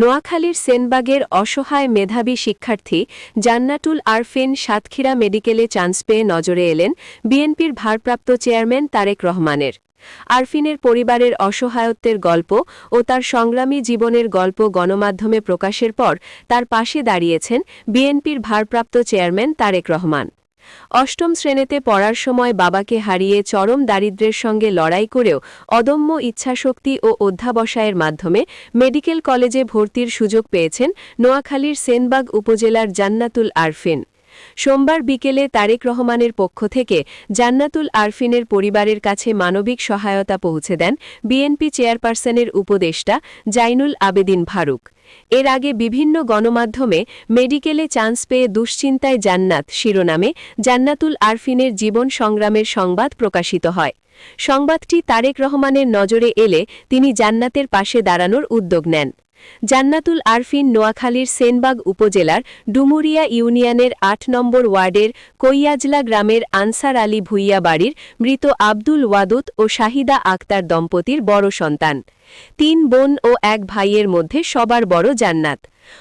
নোয়াখালীর সেনবাগের অসহায় মেধাবী শিক্ষার্থী জান্নাতুল আরফিন সাতক্ষীরা মেডিকেলে চান্স পেয়ে নজরে এলেন বিএনপির ভারপ্রাপ্ত চেয়ারম্যান তারেক রহমানের। আরফিনের পরিবারের অসহায়ত্বের গল্প ও তার সংগ্রামী জীবনের গল্প গণমাধ্যমে প্রকাশের পর তার পাশে দাঁড়িয়েছেন বিএনপির ভারপ্রাপ্ত চেয়ারম্যান তারেক রহমান। অষ্টম শ্রেণীতে পড়ার সময় বাবাকে হারিয়ে চরম দারিদ্র্যের সঙ্গে লড়াই করেও অদম্য ইচ্ছাশক্তি ও অধ্যাবসায়ের মাধ্যমে মেডিকেল কলেজে ভর্তির সুযোগ পেয়েছেন নোয়াখালীর সেনবাগ উপজেলার জান্নাতুল আরফিন। সোমবার বিকেলে তারেক রহমানের পক্ষ থেকে জান্নাতুল আরফিনের পরিবারের কাছে মানবিক সহায়তা পৌঁছে দেন বিএনপি চেয়ারপারসনের উপদেষ্টা জাইনুল আবেদিন ফারুক। এর আগে বিভিন্ন গণমাধ্যমে মেডিকেলে চান্স পেয়ে দুশ্চিন্তায় জান্নাত শিরোনামে জান্নাতুল আরফিনের জীবন সংগ্রামের সংবাদ প্রকাশিত হয়। সংবাদটি তারেক রহমানের নজরে এলে তিনি জান্নাতের পাশে দাঁড়ানোর উদ্যোগ নেন। জান্নাতুল আরফিন নোয়াখালীর সেনবাগ উপজেলার ডুমুরিয়া ইউনিয়নের আট নম্বর ওয়ার্ডের কৈয়াজলা গ্রামের আনসার আলী ভুইয়া বাড়ির মৃত আব্দুল ওয়াদুত ও শাহিদা আক্তার দম্পতির বড় সন্তান। তিন বোন ও এক ভাইয়ের মধ্যে সবার বড় জান্নাত।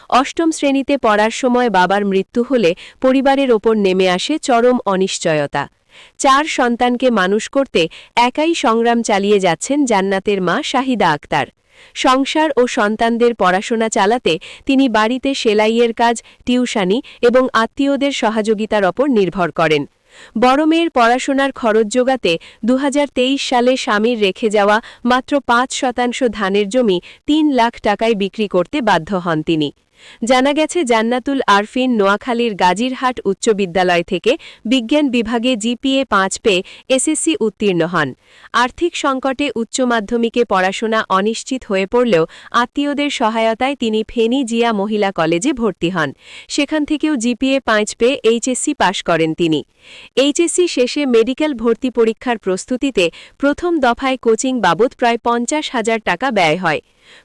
অষ্টম শ্রেণীতে পড়ার সময় বাবার মৃত্যু হলে পরিবারের ওপর নেমে আসে চরম অনিশ্চয়তা। চার সন্তানকে মানুষ করতে একাই সংগ্রাম চালিয়ে যাচ্ছেন জান্নাতের মা শাহিদা আক্তার। সংসার ও সন্তানদের পড়াশোনা চালাতে তিনি বাড়িতে সেলাইয়ের কাজ, টিউশানি এবং আত্মীয়দের সহযোগিতার ওপর নির্ভর করেন। বড় মেয়ের পড়াশোনার খরচ যোগাতে দুহাজার তেইশ সালে স্বামীর রেখে যাওয়া মাত্র পাঁচ শতাংশ ধানের জমি তিন লাখ টাকায় বিক্রি করতে বাধ্য হন তিনি। জানা গেছে, জান্নাতুল আরফিন নোয়াখালীর গাজীরহাট উচ্চ বিদ্যালয় থেকে বিজ্ঞান বিভাগে জিপিএ পাঁচ পেয়ে এসএসসি উত্তীর্ণ হন। আর্থিক সংকটে উচ্চ মাধ্যমিকে পড়াশোনা অনিশ্চিত হয়ে পড়লেও আত্মীয়দের সহায়তায় তিনি ফেনী জিয়া মহিলা কলেজে ভর্তি হন। সেখান থেকেও জিপিএ পাঁচ পেয়ে এইচএসসি পাশ করেন তিনি। এইচএসসি শেষে মেডিকেল ভর্তি পরীক্ষার প্রস্তুতিতে প্রথম দফায় কোচিং বাবদ প্রায় পঞ্চাশ হাজার টাকা ব্যয় হয়।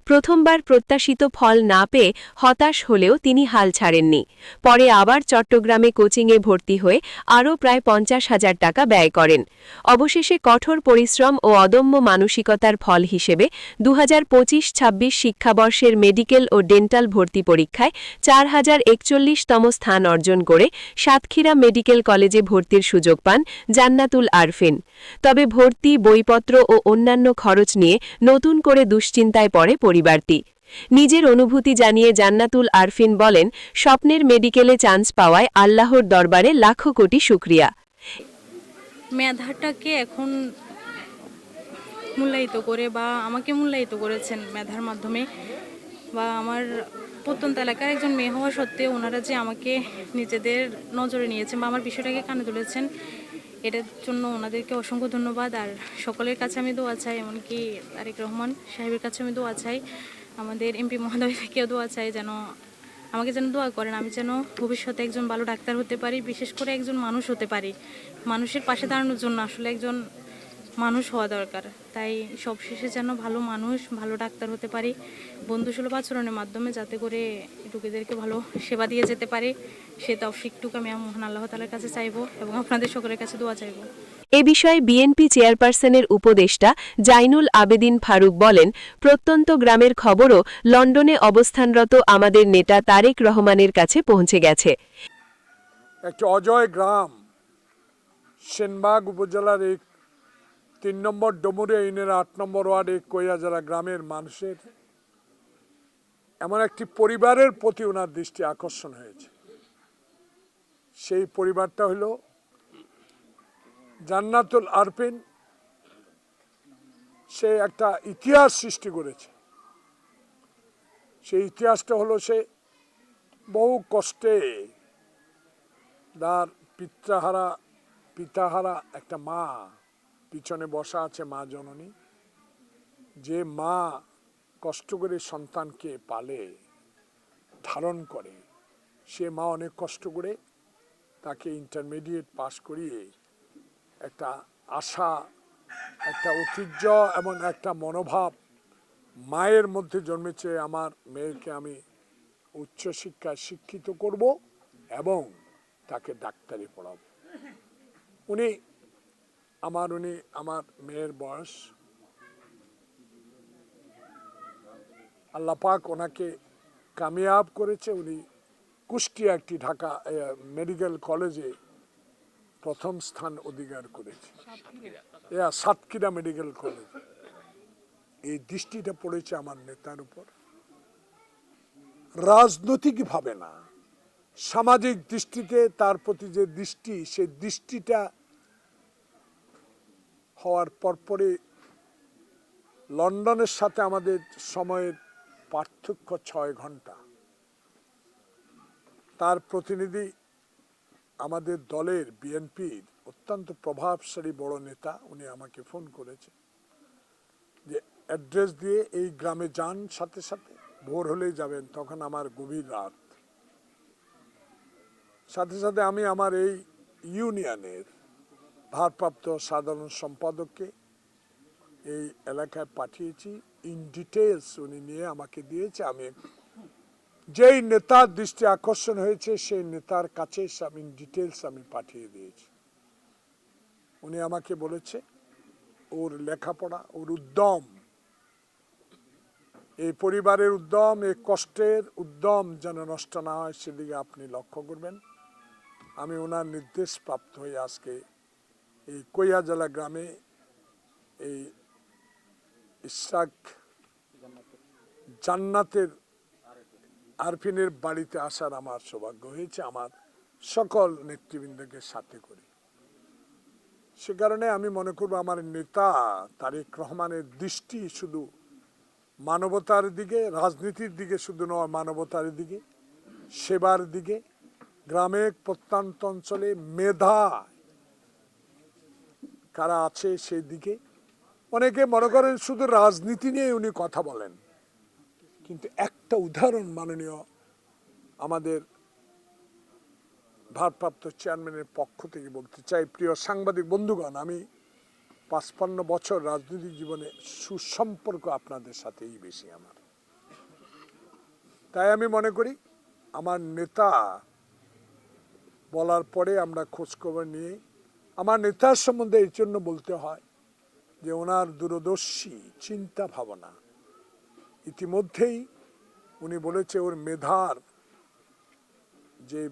প্রথমবার প্রত্যাশিত ফল না পেয়ে হতাশ হলেও তিনি হাল ছাড়েননি। পরে আবার চট্টগ্রামে কোচিংয়ে ভর্তি হয়ে আরও প্রায় পঞ্চাশ হাজার টাকা ব্যয় করেন। অবশেষে কঠোর পরিশ্রম ও অদম্য মানসিকতার ফল হিসেবে দু হাজার পঁচিশ ছাব্বিশ শিক্ষাবর্ষের মেডিকেল ও ডেন্টাল ভর্তি পরীক্ষায় চার হাজার একচল্লিশতম স্থান অর্জন করে সাতক্ষীরা মেডিকেল কলেজে ভর্তির সুযোগ পান জান্নাতুল আরফিন। তবে ভর্তি, বইপত্র ও অন্যান্য খরচ নিয়ে নতুন করে দুশ্চিন্তায় পড়ে পরিবারটি। নিজের অনুভূতি জানিয়ে জান্নাতুল আরফিন বলেন, স্বপ্নের মেডিকেলে চান্স পাওয়ায় আল্লাহর দরবারে লাখো কোটি শুক্রিয়া। মেধাটাকে এখন মূল্যায়িত করে বা আমাকে মূল্যায়িত করেছেন মেধার মাধ্যমে বা আমার প্রত্যন্ত এলাকার একজন মেয়ে হওয়া সত্ত্বেও ওনারা যে আমাকে নিজেদের নজরে নিয়েছেন বা আমার বিষয়টাকে কানে তুলেছেন এটার জন্য ওনাদেরকে অসংখ্য ধন্যবাদ। আর সকলের কাছে আমি দোয়া চাই, এমনকি তারেক রহমান সাহেবের কাছে আমি দোয়া চাই, আমাদের এমপি মহোদয় থেকেও দোয়া চাই যেন আমাকে যেন দোয়া করেন, আমি যেন ভবিষ্যতে একজন ভালো ডাক্তার হতে পারি, বিশেষ করে একজন মানুষ হতে পারি। মানুষের পাশে দাঁড়ানোর জন্য আসলে একজন মানুষ হওয়া দরকার। তাই সবশেষে যেন ভালো মানুষ ভালো ডাক্তার হতে পারি বন্ধুসুলভ আচরণের মাধ্যমে যাতে করে রোগীদেরকে ভালো সেবা দিয়ে যেতে পারি সে তৌফিকটুকু আমি মহান আল্লাহ তালার কাছে চাইব এবং আপনাদের সকলের কাছে দোয়া চাইব। এ বিষয়ে বিএনপি চেয়ারপারসনের উপদেষ্টা জাইনুল আবেদিন ফারুক বলেন প্রত্যন্ত গ্রামের খবরও লন্ডনে অবস্থানরত আমাদের নেতা তারেক রহমানের কাছে পৌঁছে গেছে। একটি অজয় গ্রাম সেনবাগ উপজেলার এক তিন নম্বর ডমুরিয়া ইউনিয়নের আট নম্বর ওয়ার্ডে কৈয়াজলা গ্রামের মানুষের এমন একটি পরিবারের প্রতি ওনার দৃষ্টি আকর্ষণ হয়েছে। সেই পরিবারটা হলো জান্নাতুল আরপিন সে একটা ইতিহাস সৃষ্টি করেছে। সেই ইতিহাসটা হলো সে বহু কষ্টে তার পিতাহারা পিতাহারা একটা মা পিছনে বসা আছে মা জননী। যে মা কষ্ট করে সন্তানকে পালে, ধারণ করে, সে মা অনেক কষ্ট করে তাকে ইন্টারমিডিয়েট পাশ করিয়ে একটা আশা, একটা ঐতিহ্য এবং একটা মনোভাব মায়ের মধ্যে জন্মেছে আমার মেয়েকে আমি উচ্চশিক্ষায় শিক্ষিত করব এবং তাকে ডাক্তারি পড়াবো। উনি আমার উনি, আমার মেয়ের বয়স। আল্লাহ পাক ওনাকে কামিয়াব করেছে। উনি কুষ্টিয়া একটি ঢাকা মেডিকেল কলেজে প্রথম স্থান অধিকার করেছে। Satkhira medical college. এই দৃষ্টিটা পড়েছে আমার নেতার উপর। রাজনৈতিকভাবে না, সামাজিক দৃষ্টিতে তার প্রতি যে দৃষ্টি সেই দৃষ্টিটা হওয়ার পরপরে লন্ডনের সাথে আমাদের সময়ের পার্থক্য ছয় ঘণ্টা। তার প্রতিনিধি আমাদের দলের বিএনপির অত্যন্ত প্রভাবশালী বড় নেতা, উনি আমাকে ফোন করেছে যে অ্যাড্রেস দিয়ে এই গ্রামে যান, সাথে সাথে ভোর হলেই যাবেন, তখন আমার গভীর রাত। সাথে সাথে আমি আমার এই ইউনিয়নের ভারপ্রাপ্ত সাধারণ সম্পাদককে এই এলাকায় পাঠিয়েছি। ইন ডিটেলস উনি নিয়ে আমাকে দিয়েছে। আমি যেই নেতার দৃষ্টি আকর্ষণ হয়েছে, সেই নেতার কাছে আমি ডিটেলস আমি পাঠিয়ে দিয়েছি। উনি আমাকে বলেছে, ওর লেখাপড়া, ওর উদ্যম, এই পরিবারের উদ্যম, এই কষ্টের উদ্যম যেন নষ্ট না হয়, সেদিকে আপনি লক্ষ্য করবেন। আমি ওনার নির্দেশ প্রাপ্ত হয়ে আজকে এই কৈয়াজলা গ্রামে এই ইশাক জান্নাতের আরফিনের বাড়িতে আসার আমার সৌভাগ্য হয়েছে, আমার সকল নেতৃবৃন্দকে সাথে করে। সে কারণে আমি মনে করব আমার নেতা তারেক রহমানের দৃষ্টি শুধু মানবতার দিকে, রাজনীতির দিকে শুধু নয়, মানবতার দিকে, সেবার দিকে গ্রামে প্রত্যন্ত অঞ্চলে মেধা কারা আছে সেই দিকে অনেকে মনে করেন শুধু রাজনীতি নিয়ে উনি কথা বলেন। কিন্তু একটা উদাহরণ মাননীয় আমাদের ভারপ্রাপ্ত চেয়ারম্যানের পক্ষ থেকে বলতে চাই। প্রিয় সাংবাদিক বন্ধুগণ, আমি পাঁচপান্ন বছর রাজনৈতিক জীবনে সুসম্পর্ক আপনাদের সাথেই বেশি আমার। তাই আমি মনে করি, আমার নেতা বলার পরে আমরা খোঁজখবর নিয়ে আমার নেতার সম্বন্ধে এই জন্য বলতে হয় যে ওনার দূরদর্শী চিন্তা ভাবনা। ইতিমধ্যেই উনি বলেছে ওর মেধার যে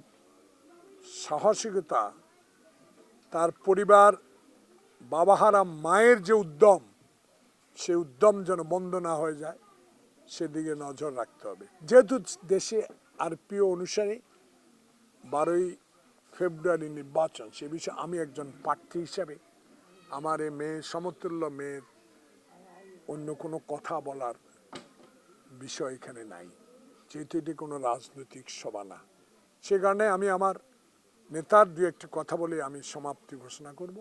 সাহসিকতা, তার পরিবার, বাবাহারা মায়ের যে উদ্যম, সে উদ্যম যেন বন্ধ না হয়ে যায়, সেদিকে নজর রাখতে হবে। যেহেতু দেশে আরপিও অনুসারে বারোই ফেব্রুয়ারি নির্বাচন, সে বিষয়ে আমি একজন প্রার্থী হিসাবে আমার এই মেয়ে, সমতুল্য মেয়ের অন্য কোনো কথা বলার বিষয় এখানে নাই। যেহেতু এটি কোনো রাজনৈতিক সভা না, সে কারণে আমি আমার নেতার দু একটি কথা বলে আমি সমাপ্তি ঘোষণা করব।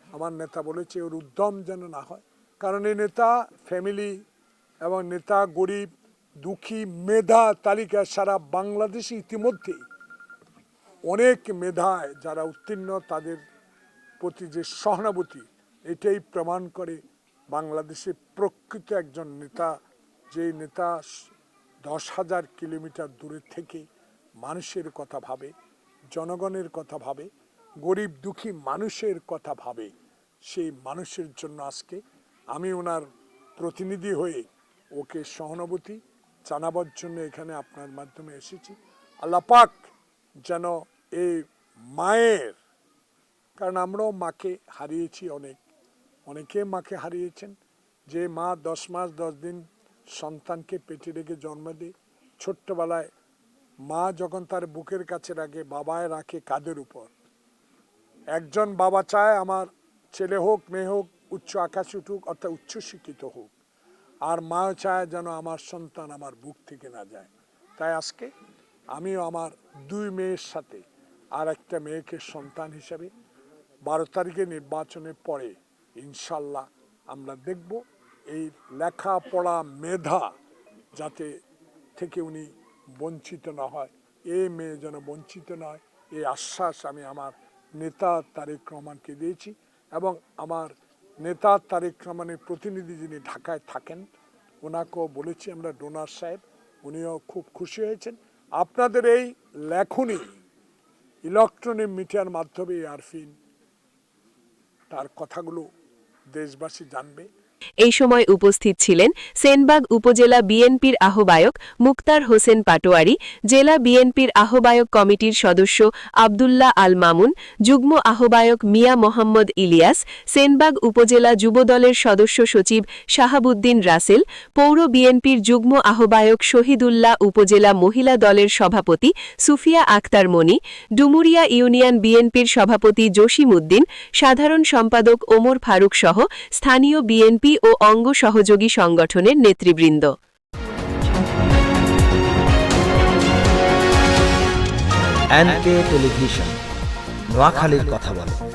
আমার নেতা বলেছে, ওর উদ্যম যেন না হয়। কারণ এই নেতা ফ্যামিলি এবং নেতা গরিব, দুঃখী, মেধা তালিকা সারা বাংলাদেশে ইতিমধ্যেই অনেক মেধায় যারা উত্তীর্ণ, তাদের প্রতি যে সহানুভূতি, এটাই প্রমাণ করে বাংলাদেশে প্রকৃত একজন নেতা যে নেতা দশ হাজার কিলোমিটার দূরে থেকে মানুষের কথা ভাবে, জনগণের কথা ভাবে, গরিব দুঃখী মানুষের কথা ভাবে, সেই মানুষের জন্য আজকে আমি ওনার প্রতিনিধি হয়ে ওকে সহানুভূতি জানাবার জন্য এখানে আপনার মাধ্যমে এসেছি। আল্লাহ পাক যেন এই মায়ের, কারণ আমরাও মাকে হারিয়েছি অনেক। অনেকে মাকে হারিয়েছেন। যে মা দশ মাস, দশ দিন সন্তানকে পেটে রেখে জন্ম দেয়, ছোট্টবেলায় মা যখন তার বুকের কাছে রাখে, বাবায় রাখে কাদের উপর। একজন বাবা চায় আমার ছেলে হোক, মেয়ে হোক, উচ্চ আকাশ উঠুক, অর্থাৎ উচ্চ শিক্ষিত হোক। আর মা চায় যেন আমার সন্তান আমার বুক থেকে না যায়। তাই আজকে আমিও আমার দুই মেয়ের সাথে আর একটা মেয়েকে সন্তান হিসাবে বারো তারিখে নির্বাচনের পরে ইনশাল্লাহ আমরা দেখব। এই লেখাপড়া মেধা যাতে থেকে উনি বঞ্চিত না হয় এই মেয়ে যেন বঞ্চিত নয় এই আশ্বাস আমি আমার নেতা তারেক রহমানকে দিয়েছি এবং আমার নেতা তারেক রহমানের প্রতিনিধি যিনি ঢাকায় থাকেন, ওনাকেও বলেছি আমরা ডোনার সাহেব, উনিও খুব খুশি হয়েছেন। আপনাদের এই লেখনী ইলেকট্রনিক মিডিয়ার মাধ্যমে আরফিন তার কথাগুলো দেশবাসী জানবে। এই সময় উপস্থিত ছিলেন সেনবাগ উপজেলা বিএনপির আহ্বায়ক মুক্তার হোসেন পাটোয়ারি, জেলা বিএনপির আহ্বায়ক কমিটির সদস্য আবদুল্লাহ আল মামুন, যুগ্ম আহ্বায়ক মিয়া মোহাম্মদ ইলিয়াস, সেনবাগ উপজেলা যুবদলের সদস্য সচিব শাহাবুদ্দিন রাসেল, পৌর বিএনপির যুগ্ম আহ্বায়ক শহীদুল্লাহ উপজেলা মহিলা দলের সভাপতি সুফিয়া আক্তার মনি, ডুমুরিয়া ইউনিয়ন বিএনপির সভাপতি জসিম উদ্দিন, সাধারণ সম্পাদক ওমর ফারুক সহ স্থানীয় বিএনপি ও অঙ্গ সহযোগী সংগঠনের নেতৃবৃন্দ। টেলিভিশন নোয়াখালীর কথা বলে।